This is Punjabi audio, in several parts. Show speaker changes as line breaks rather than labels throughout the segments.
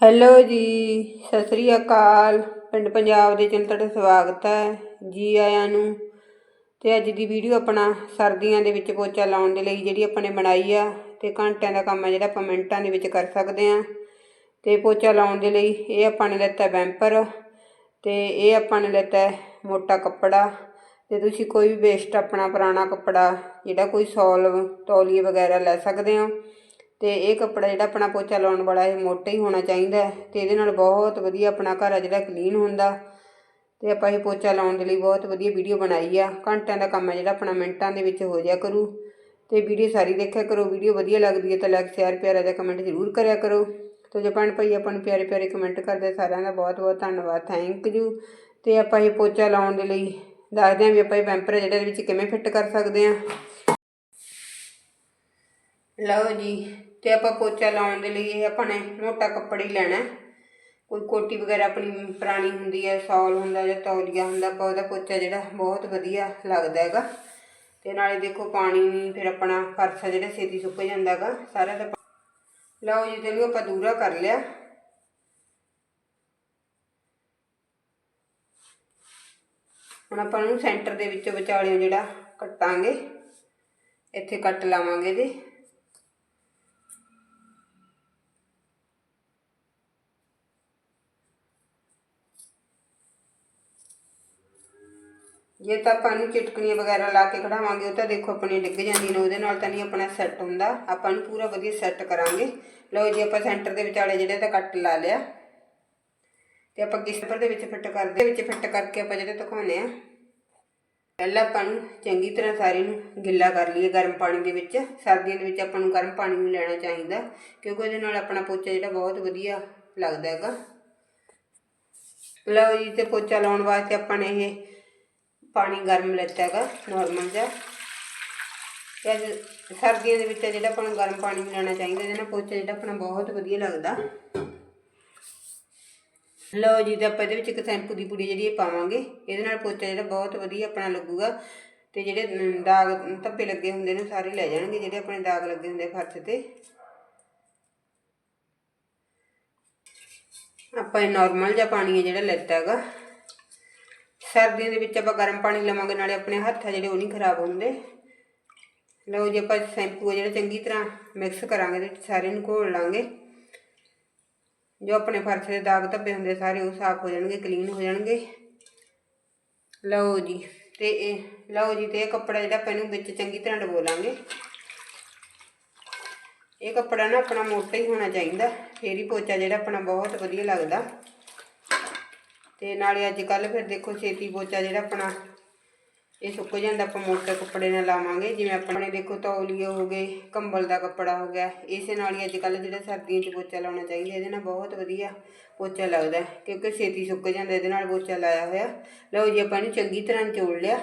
ਹੈਲੋ ਜੀ, ਸਤਿ ਸ੍ਰੀ ਅਕਾਲ। ਪਿੰਡ ਪੰਜਾਬ ਦੇ ਚੈਨਲ ਤੁਹਾਡਾ ਸਵਾਗਤ ਹੈ ਜੀ ਆਇਆਂ ਨੂੰ। ਤੇ ਅੱਜ ਦੀ ਵੀਡੀਓ ਆਪਣਾ ਸਰਦੀਆਂ ਦੇ ਵਿੱਚ ਪੋਚਾ ਲਾਉਣ ਦੇ ਲਈ ਜਿਹੜੀ ਆਪਾਂ ਨੇ ਬਣਾਈ ਆ ਤੇ ਘੰਟਿਆਂ ਦਾ ਕੰਮ ਆ ਜਿਹੜਾ ਆਪਾਂ ਮਿੰਟਾਂ ਦੇ ਵਿੱਚ ਕਰ ਸਕਦੇ ਆ ਤੇ ਪੋਚਾ ਲਾਉਣ ਦੇ ਲਈ ਇਹ ਆਪਾਂ ਨੇ ਲੈਤਾ ਬੈਂਪਰ ਤੇ ਇਹ ਆਪਾਂ ਨੇ ਲੈਤਾ ਮੋਟਾ ਕੱਪੜਾ। ਤੇ ਤੁਸੀਂ ਕੋਈ ਵੀ ਵੇਸਟ ਆਪਣਾ ਪੁਰਾਣਾ ਕੱਪੜਾ, ਜਿਹੜਾ ਕੋਈ ਸੋਲਵ, ਤੌਲੀਏ ਵਗੈਰਾ ਲੈ ਸਕਦੇ ਹੋ। ਤੇ ਇਹ ਕੱਪੜਾ ਜਿਹੜਾ ਆਪਣਾ ਪੋਚਾ ਲਾਉਣ ਵਾਲਾ ਇਹ ਮੋਟਾ ਹੀ ਹੋਣਾ ਚਾਹੀਦਾ ਹੈ ਤੇ ਇਹਦੇ ਨਾਲ ਬਹੁਤ ਵਧੀਆ ਆਪਣਾ ਘਰ ਆ ਜਿਹੜਾ ਕਲੀਨ ਹੁੰਦਾ। ਤੇ ਆਪਾਂ ਇਹ ਪੋਚਾ ਲਾਉਣ ਦੇ ਲਈ ਬਹੁਤ ਵਧੀਆ ਵੀਡੀਓ ਬਣਾਈ ਆ। ਘੰਟਿਆਂ ਦਾ ਕੰਮ ਹੈ ਜਿਹੜਾ ਆਪਣਾ, ਮਿੰਟਾਂ ਦੇ ਵਿੱਚ ਹੋ ਜਾਇਆ ਕਰੂ। ਤੇ ਵੀਡੀਓ ਸਾਰੀ ਦੇਖਿਆ ਕਰੋ ਵੀਡੀਓ ਵਧੀਆ ਲੱਗਦੀ ਹੈ ਤਾਂ ਲਾਈਕ ਸ਼ੇਅਰ ਪਿਆਰਾ ਜਿਹਾ ਕਮੈਂਟ ਜ਼ਰੂਰ ਕਰਿਆ ਕਰੋ। ਤੇ ਜੋ ਭੈਣ ਭਾਈ ਆਪਾਂ ਨੂੰ ਪਿਆਰੇ ਪਿਆਰੇ ਕਮੈਂਟ ਕਰਦੇ ਸਾਰਿਆਂ ਦਾ ਬਹੁਤ ਬਹੁਤ ਧੰਨਵਾਦ ਥੈਂਕ ਯੂ ਤੇ ਆਪਾਂ ਇਹ ਪੋਚਾ ਲਾਉਣ ਦੇ ਲਈ ਦੱਸਦੇ ਹਾਂ ਵੀ ਆਪਾਂ ਇਹ ਬੈਂਪਰ ਜਿਹੜੇ ਇਹਦੇ ਵਿੱਚ ਕਿਵੇਂ ਫਿੱਟ ਕਰ ਸਕਦੇ ਹਾਂ। ਲਓ ਜੀ ਤੇ ਆਪਾਂ ਪੋਚਾ ਲਾਉਣ ਦੇ ਲਈ ਇਹ ਆਪਾਂ ਨੇ ਮੋਟਾ ਕੱਪੜਾ ਹੀ ਲੈਣਾ ਕੋਈ ਕੋਟੀ ਵਗੈਰਾ ਆਪਣੀ ਪੁਰਾਣੀ ਹੁੰਦੀ ਹੈ, ਸੌਲ ਹੁੰਦਾ ਜਾਂ ਤੌਲੀਆ ਹੁੰਦਾ, ਆਪਾਂ ਉਹਦਾ ਪੋਚਾ ਜਿਹੜਾ ਬਹੁਤ ਵਧੀਆ ਲੱਗਦਾ ਹੈਗਾ। ਤੇ ਨਾਲੇ ਦੇਖੋ ਪਾਣੀ ਨਹੀਂ ਫਿਰ ਆਪਣਾ ਫਰਸ਼ ਜਿਹੜਾ ਛੇਤੀ ਸੁੱਕ ਜਾਂਦਾ ਹੈਗਾ, ਸਾਰਾ ਦਾ ਲਓ ਜੀ, ਚਲੋ ਆਪਾਂ ਦੂਰਾ ਕਰ ਲਿਆ। ਹੁਣ ਆਪਾਂ ਨੂੰ ਸੈਂਟਰ ਦੇ ਵਿੱਚੋਂ ਵਿਚਾਲਿਓ ਜਿਹੜਾ ਕੱਟਾਂਗੇ, ਇੱਥੇ ਕੱਟ ਲਾਵਾਂਗੇ ਜੀ ਜੇ ਤਾਂ ਆਪਾਂ ਨੂੰ ਚਿਟਕਣੀਆਂ ਵਗੈਰਾ ਲਾ ਕੇ ਖੜਾਵਾਂਗੇ ਉਹ ਤਾਂ ਦੇਖੋ ਆਪਣੀ ਡਿੱਗ ਜਾਂਦੀ ਨੇ, ਉਹਦੇ ਨਾਲ ਤਾਂ ਨਹੀਂ ਆਪਣਾ ਸੈੱਟ ਹੁੰਦਾ। ਆਪਾਂ ਨੂੰ ਪੂਰਾ ਵਧੀਆ ਸੈੱਟ ਕਰਾਂਗੇ। ਲਓ ਜੀ, ਆਪਾਂ ਸੈਂਟਰ ਦੇ ਵਿਚਾਲੇ ਜਿਹੜੇ ਤਾਂ ਕੱਟ ਲਾ ਲਿਆ। ਤੇ ਆਪਾਂ ਕਿਸ ਪਰ ਦੇ ਵਿੱਚ ਫਿੱਟ ਕਰਦੇ ਵਿੱਚ ਫਿੱਟ ਕਰਕੇ ਆਪਾਂ ਜਿਹੜੇ ਦਿਖਾਉਨੇ ਆ। ਪਹਿਲਾਂ ਆਪਾਂ ਨੂੰ ਚੰਗੀ ਤਰ੍ਹਾਂ ਸਾਰੇ ਨੂੰ ਗਿੱਲਾ ਕਰ ਲਈਏ ਗਰਮ ਪਾਣੀ ਦੇ ਵਿੱਚ। ਸਰਦੀਆਂ ਦੇ ਵਿੱਚ ਆਪਾਂ ਨੂੰ ਗਰਮ ਪਾਣੀ ਨੂੰ ਲੈਣਾ ਚਾਹੀਦਾ, ਕਿਉਂਕਿ ਉਹਦੇ ਨਾਲ ਆਪਣਾ ਪੋਚਾ ਜਿਹੜਾ ਬਹੁਤ ਵਧੀਆ ਲੱਗਦਾ ਹੈਗਾ। ਲਓ ਜੀ, ਤੇ ਪੋਚਾ ਲਾਉਣ ਵਾਸਤੇ ਆਪਾਂ ਨੇ ਇਹ ਪਾਣੀ ਗਰਮ ਲੈਤਾ ਹੈਗਾ ਨਾਰਮਲ ਜਿਹਾ। ਤੇ ਸਰਦੀਆਂ ਦੇ ਵਿੱਚ ਜਿਹੜਾ ਆਪਾਂ ਨੂੰ ਗਰਮ ਪਾਣੀ ਮਿਲਾਉਣਾ ਚਾਹੀਦਾ, ਇਹਦੇ ਨਾਲ ਪੋਚਾ ਜਿਹੜਾ ਆਪਣਾ ਬਹੁਤ ਵਧੀਆ ਲੱਗਦਾ। ਲਓ ਜੀ, ਤਾਂ ਆਪਾਂ ਇਹਦੇ ਵਿੱਚ ਇੱਕ ਸ਼ੈਂਪੂ ਦੀ ਪੂੜੀ ਜਿਹੜੀ ਇਹ ਪਾਵਾਂਗੇ। ਇਹਦੇ ਨਾਲ ਪੋਚਾ ਜਿਹੜਾ ਬਹੁਤ ਵਧੀਆ ਆਪਣਾ ਲੱਗੂਗਾ। ਤੇ ਜਿਹੜੇ ਦਾਗ ਧੱਬੇ ਲੱਗੇ ਹੁੰਦੇ ਨੇ, ਉਹ ਸਾਰੇ ਲੈ ਜਾਣਗੇ, ਜਿਹੜੇ ਆਪਣੇ ਦਾਗ ਲੱਗੇ ਹੁੰਦੇ ਫਰਸ਼ ਤੇ। ਆਪਾਂ ਇਹ ਨਾਰਮਲ ਜਿਹਾ ਪਾਣੀ ਹੈ ਜਿਹੜਾ ਲੈਤਾ ਹੈਗਾ। ਸਰਦੀਆਂ ਦੇ ਵਿੱਚ ਆਪਾਂ ਗਰਮ ਪਾਣੀ ਲਵਾਂਗੇ, ਨਾਲੇ ਆਪਣੇ ਹੱਥ ਆ ਜਿਹੜੇ ਉਹ ਨਹੀਂ ਖਰਾਬ ਹੁੰਦੇ। ਲਓ ਜੀ, ਆਪਾਂ ਸ਼ੈਂਪੂ ਆ ਜਿਹੜਾ ਚੰਗੀ ਤਰ੍ਹਾਂ ਮਿਕਸ ਕਰਾਂਗੇ ਤੇ ਸਾਰੇ ਨੂੰ ਘੋਲ ਲਾਂਗੇ। ਜੋ ਆਪਣੇ ਫਰਸ਼ ਦੇ ਦਾਗ ਧੱਬੇ ਹੁੰਦੇ ਸਾਰੇ ਉਹ ਸਾਫ਼ ਹੋ ਜਾਣਗੇ ਕਲੀਨ ਹੋ ਜਾਣਗੇ। ਲਓ ਜੀ, ਤੇ ਇਹ, ਲਓ ਜੀ, ਤੇ ਇਹ ਕੱਪੜਾ ਜਿਹੜਾ ਆਪਾਂ ਇਹਨੂੰ ਵਿੱਚ ਚੰਗੀ ਤਰ੍ਹਾਂ ਡਬੋ ਲਾਂਗੇ। ਇਹ ਕੱਪੜਾ ਨਾ ਆਪਣਾ ਮੋਟਾ ਹੀ ਹੋਣਾ ਚਾਹੀਦਾ, ਫੇਰ ਹੀ ਪੋਚਾ ਜਿਹੜਾ ਆਪਣਾ ਬਹੁਤ ਵਧੀਆ ਲੱਗਦਾ। ਤੇ ਨਾਲੇ ਅੱਜ ਕੱਲ ਫਿਰ ਦੇਖੋ ਛੇਤੀ ਪੋਚਾ ਜਿਹੜਾ ਆਪਣਾ, ਇਹ ਸੁੱਕ ਜਾਂਦਾ, ਆਪਾਂ ਮੋਟੇ ਕੱਪੜੇ ਨਾਲ ਲਾਵਾਂਗੇ, ਜਿਵੇਂ ਆਪਣੇ ਦੇਖੋ ਤੌਲੀਏ ਹੋ ਗਏ, ਕੰਬਲ ਦਾ ਕੱਪੜਾ ਹੋ ਗਿਆ, ਇਸੇ ਨਾਲ ਹੀ ਅੱਜ ਕੱਲ ਜਿਹੜਾ ਸਰਦੀਆਂ 'ਚ ਪੋਚਾ ਲਾਉਣਾ ਚਾਹੀਦਾ, ਇਹਦੇ ਨਾਲ ਬਹੁਤ ਵਧੀਆ ਪੋਚਾ ਲੱਗਦਾ ਕਿਉਂਕਿ ਛੇਤੀ ਸੁੱਕ ਜਾਂਦਾ, ਇਹਦੇ ਨਾਲ ਪੋਚਾ ਲਾਇਆ ਹੋਇਆ। ਲਓ ਜੀ, ਆਪਾਂ ਇਹਨੂੰ ਚੰਗੀ ਤਰ੍ਹਾਂ ਨਿਚੋੜ ਲਿਆ,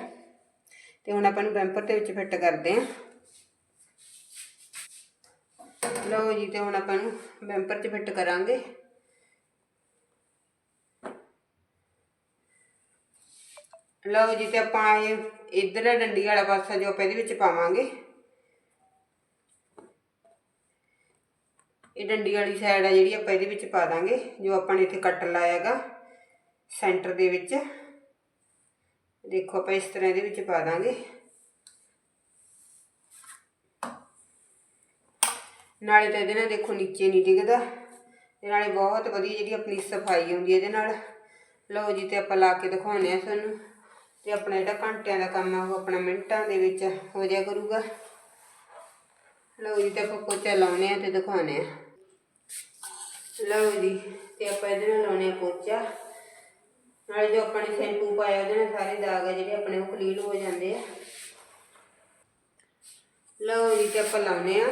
ਤੇ ਹੁਣ ਆਪਾਂ ਨੂੰ ਬੈਂਪਰ ਦੇ ਵਿੱਚ ਫਿੱਟ ਕਰਦੇ ਹਾਂ। ਲਓ ਜੀ, ਤੇ ਹੁਣ ਆਪਾਂ ਨੂੰ ਬੈਂਪਰ 'ਚ ਫਿੱਟ ਕਰਾਂਗੇ। ਲਓ ਜੀ ਤੇ ਆਪਾਂ ਇਹ ਇਧਰ ਡੰਡੀ ਵਾਲਾ ਪਾਸਾ ਜੋ ਆਪਾਂ ਇਹਦੇ ਵਿੱਚ ਪਾਵਾਂਗੇ। ਇਹ ਡੰਡੀ ਵਾਲੀ ਸਾਈਡ ਆ ਜਿਹੜੀ ਆਪਾਂ ਇਹਦੇ ਵਿੱਚ ਪਾ ਦਾਂਗੇ, ਜੋ ਆਪਾਂ ਨੇ ਇੱਥੇ ਕੱਟ ਲਾਇਆਗਾ ਸੈਂਟਰ ਦੇ ਵਿੱਚ। ਦੇਖੋ ਆਪਾਂ ਇਸ ਤਰ੍ਹਾਂ ਇਹਦੇ ਵਿੱਚ ਪਾ ਦਾਂਗੇ। ਨਾਲੇ ਤਾਂ ਇਹਦੇ ਨਾਲ ਦੇਖੋ ਨੀਚੇ ਨਹੀਂ ਡਿੱਗਦਾ। ਤੇ ਨਾਲੇ ਬਹੁਤ ਵਧੀਆ ਜਿਹੜੀ ਆਪਣੀ ਸਫ਼ਾਈ ਹੁੰਦੀ ਹੈ ਇਹਦੇ ਨਾਲ। ਲਓ ਜੀ ਤੇ ਆਪਾਂ ਲਾ ਕੇ ਦਿਖਾਉਂਦੇ ਆ ਤੁਹਾਨੂੰ। ਤੇ ਆਪਣਾ ਜਿਹੜਾ ਘੰਟਿਆਂ ਦਾ ਕੰਮ ਆ, ਉਹ ਆਪਣਾ ਮਿੰਟਾਂ ਦੇ ਵਿੱਚ ਹੋ ਜਾਇਆ ਕਰੂਗਾ। ਲਓ ਜੀ, ਤੇ ਆਪਾਂ ਪੋਚਾ ਲਾਉਨੇ ਆ ਤੇ ਦਿਖਾਉਨੇ ਆ ਲਓ ਜੀ, ਤੇ ਆਪਾਂ ਇਹਦੇ ਨਾਲ ਲਾਉਨੇ ਆ ਪੋਚਾ। ਨਾਲੇ ਜੋ ਆਪਾਂ ਨੇ ਸ਼ੈਂਪੂ ਪਾਇਆ, ਉਹਦੇ ਨਾਲ ਸਾਰੇ ਦਾਗ ਆ ਜਿਹੜੇ ਆਪਣੇ, ਉਹ ਕਲੀਨ ਹੋ ਜਾਂਦੇ ਆ। ਲਓ ਜੀ, ਤੇ ਆਪਾਂ ਲਾਉਨੇ ਆ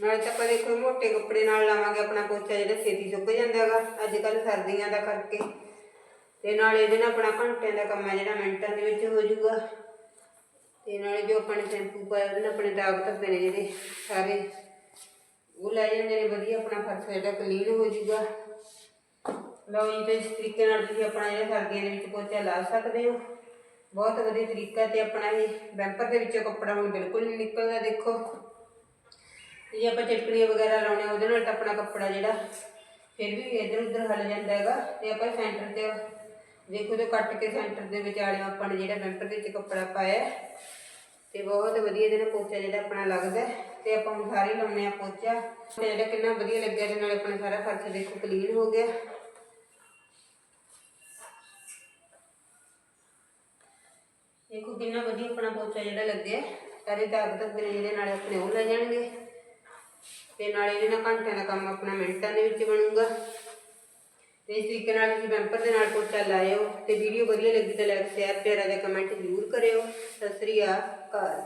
ਨਾਲੇ ਤਾਂ ਆਪਾਂ ਦੇਖੋ, ਮੋਟੇ ਕੱਪੜੇ ਨਾਲ ਲਾਵਾਂਗੇ ਆਪਣਾ ਪੋਚਾ ਜਿਹੜਾ, ਛੇਤੀ ਸੁੱਕ ਜਾਂਦਾ ਹੈਗਾ ਅੱਜ ਕੱਲ ਸਰਦੀਆਂ ਦਾ ਕਰਕੇ। ਤੇ ਨਾਲੇ ਇਹਦੇ ਨਾਲ ਆਪਣਾ ਘੰਟਿਆਂ ਦਾ ਕੰਮ ਹੈ ਜਿਹੜਾ ਮਿੰਟਾਂ ਦੇ ਵਿੱਚ ਹੋ ਜਾਊਗਾ। ਤੇ ਨਾਲੇ ਜੋ ਆਪਾਂ ਨੇ ਸ਼ੈਂਪੂ ਪਾਇਆ ਉਹਦੇ ਨਾਲ ਆਪਣੇ ਦਾਗ ਧੱਬੇ ਨੇ ਜਿਹੜੇ ਸਾਰੇ ਉਹ ਲੈ ਜਾਂਦੇ ਨੇ ਵਧੀਆ ਆਪਣਾ ਫਰਸ਼ ਜਿਹੜਾ ਕਲੀਨ ਹੋ ਜਾਊਗਾ। ਲਓ ਜੀ ਤੇ ਇਸ ਤਰੀਕੇ ਨਾਲ ਤੁਸੀਂ ਆਪਣਾ ਜਿਹੜਾ ਸਰਦੀਆਂ ਦੇ ਵਿੱਚ ਪੋਚਾ ਲਾ ਸਕਦੇ ਹੋ। ਬਹੁਤ ਵਧੀਆ ਤਰੀਕਾ ਤੇ ਆਪਣਾ ਇਹ ਬੈਂਪਰ ਦੇ ਵਿੱਚੋਂ ਕੱਪੜਾ ਹੁਣ ਬਿਲਕੁਲ ਨਹੀਂ ਨਿਕਲਦਾ ਦੇਖੋ। ਤੇ ਜੇ ਆਪਾਂ ਚਟਕਣੀਆਂ ਵਗੈਰਾ ਲਾਉਣੇ ਆ, ਉਹਦੇ ਨਾਲ ਤਾਂ ਆਪਣਾ ਕੱਪੜਾ ਜਿਹੜਾ ਫਿਰ ਵੀ ਇੱਧਰ ਉੱਧਰ ਹਲ ਜਾਂਦਾ ਹੈਗਾ ਤੇ ਆਪਾਂ ਸੈਂਟਰ ਤੇ ਦੇਖੋ ਤੇ ਕੱਟ ਕੇ ਸੈਂਟਰ ਦੇ ਵਿਚਾਲੇ ਆਪਾਂ ਨੇ ਜਿਹੜਾ ਬੈਂਪਰ ਦੇ ਵਿੱਚ ਕੱਪੜਾ ਪਾਇਆ ਹੈ। ਤੇ ਬਹੁਤ ਵਧੀਆ ਇਹਦੇ ਨਾਲ ਪੋਚਾ ਜਿਹੜਾ ਆਪਣਾ ਲੱਗਦਾ ਹੈ। ਤੇ ਆਪਾਂ ਹੁਣ ਸਾਰੇ ਲਾਉਣੇ ਆ ਪੋਚਾ ਤੇ ਜਿਹੜਾ ਕਿੰਨਾ ਵਧੀਆ ਲੱਗਿਆ ਤੇ ਨਾਲ ਆਪਣਾ ਸਾਰਾ ਫਰਸ਼ ਦੇਖੋ ਕਲੀਨ ਹੋ ਗਿਆ ਦੇਖੋ ਕਿੰਨਾ ਵਧੀਆ ਆਪਣਾ ਪੋਚਾ ਜਿਹੜਾ ਲੱਗਿਆ ਸਾਰੇ ਦਾਗ ਧੱਗੇ ਨੇ ਜਿਹੜੇ ਨਾਲ ਆਪਣੇ ਉਹ ਲੈ ਜਾਣਗੇ ਤੇ ਨਾਲੇ ਇਹਦੇ ਨਾਲ ਘੰਟਿਆਂ ਦਾ ਕੰਮ ਆਪਣਾ ਮਿੰਟਾਂ ਦੇ ਵਿੱਚ ਬਣੂਗਾ ਤੇ ਇਸ ਤਰੀਕੇ ਨਾਲ ਤੁਸੀਂ ਬੈਂਪਰ ਦੇ ਨਾਲ ਪੋਚਾ ਲਾਇਓ ਤੇ ਵੀਡੀਓ ਵਧੀਆ ਲੱਗੀ ਤਾਂ ਲਾਈਕ ਸ਼ੇਅਰ ਪਿਆਰਾ ਜਿਹਾ ਕਮੈਂਟ ਜ਼ਰੂਰ ਕਰਿਓ। ਸਤਿ ਸ੍ਰੀ ਅਕਾਲ।